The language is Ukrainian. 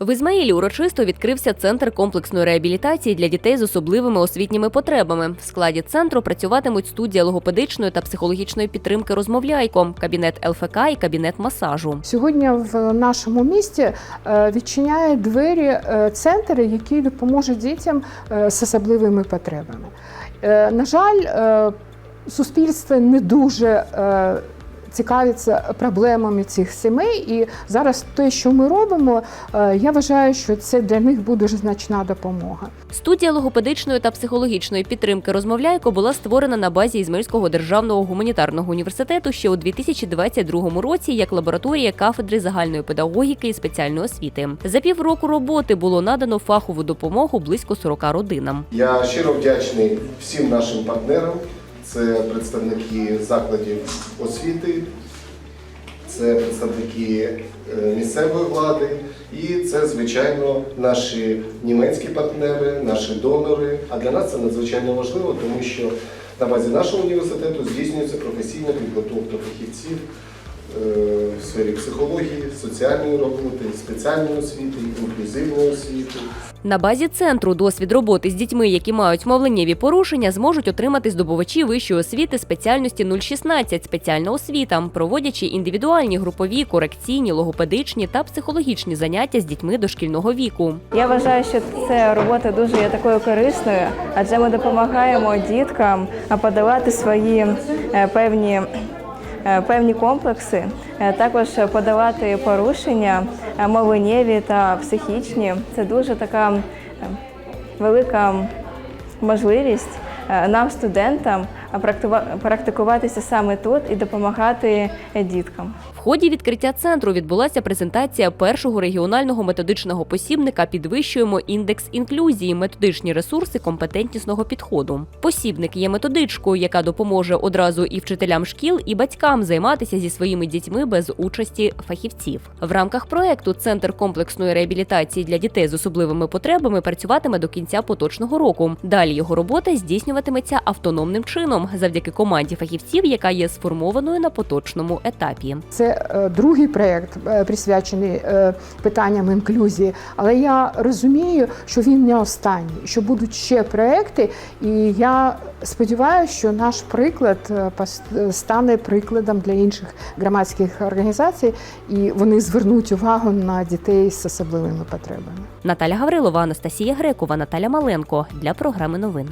В Ізмаїлі урочисто відкрився центр комплексної реабілітації для дітей з особливими освітніми потребами. В складі центру працюватимуть студія логопедичної та психологічної підтримки розмовляйко, кабінет ЛФК і кабінет масажу. Сьогодні в нашому місті е, відчиняє двері е, центри, які допоможуть дітям е, з особливими потребами. На жаль, суспільство не дуже цікавиться проблемами цих сімей, і зараз те, що ми робимо, е, я вважаю, що це для них буде значна допомога. Студія логопедичної та психологічної підтримки розмовляйко була створена на базі Ізмаїльського державного гуманітарного університету ще у 2022 році як лабораторія кафедри загальної педагогіки і спеціальної освіти. За півроку роботи було надано фахову допомогу близько 40 родинам. Я щиро вдячний всім нашим партнерам. Це представники закладів освіти, це представники е, місцевої влади і це, звичайно, наші німецькі партнери, наші донори. А для нас це надзвичайно важливо, тому що на базі нашого університету здійснюється професійна підготовка фахівців в сфері психології, соціальної роботи, спеціальної освіти, інклюзивної освіти. На базі центру досвід роботи з дітьми, які мають мовленнєві порушення, зможуть отримати здобувачі вищої освіти спеціальності 016 спеціальна освіта, проводячи індивідуальні групові, корекційні, логопедичні та психологічні заняття з дітьми дошкільного віку. Я вважаю, що ця робота дуже є такою корисною, адже ми допомагаємо діткам а, подолати свої е, певні. Е, Певні комплекси, е, також подавати порушення мовленєві та психічні. Це дуже така е, велика можливість е, нам, студентам, практикуватися саме тут і допомагати діткам. В ході відкриття центру відбулася презентація першого регіонального методичного посібника Підвищуємо індекс інклюзії, методичні ресурси компетентнісного підходу. Посібник є методичкою, яка допоможе одразу і вчителям шкіл, і батькам займатися зі своїми дітьми без участі фахівців. В рамках проекту Центр комплексної реабілітації для дітей з особливими потребами працюватиме до кінця поточного року. Далі його робота здійснюватиметься автономним чином завдяки команді фахівців, яка є сформованою на поточному етапі. Це е, другий проєкт, е, присвячений е, питанням інклюзії, але я розумію, що він не останній, що будуть ще проекти, і я сподіваюся, що наш приклад е, стане прикладом для інших громадських організацій, і вони звернуть увагу на дітей з особливими потребами. Наталя Гаврилова, Анастасія Грекова, Наталя Маленко для програми новин.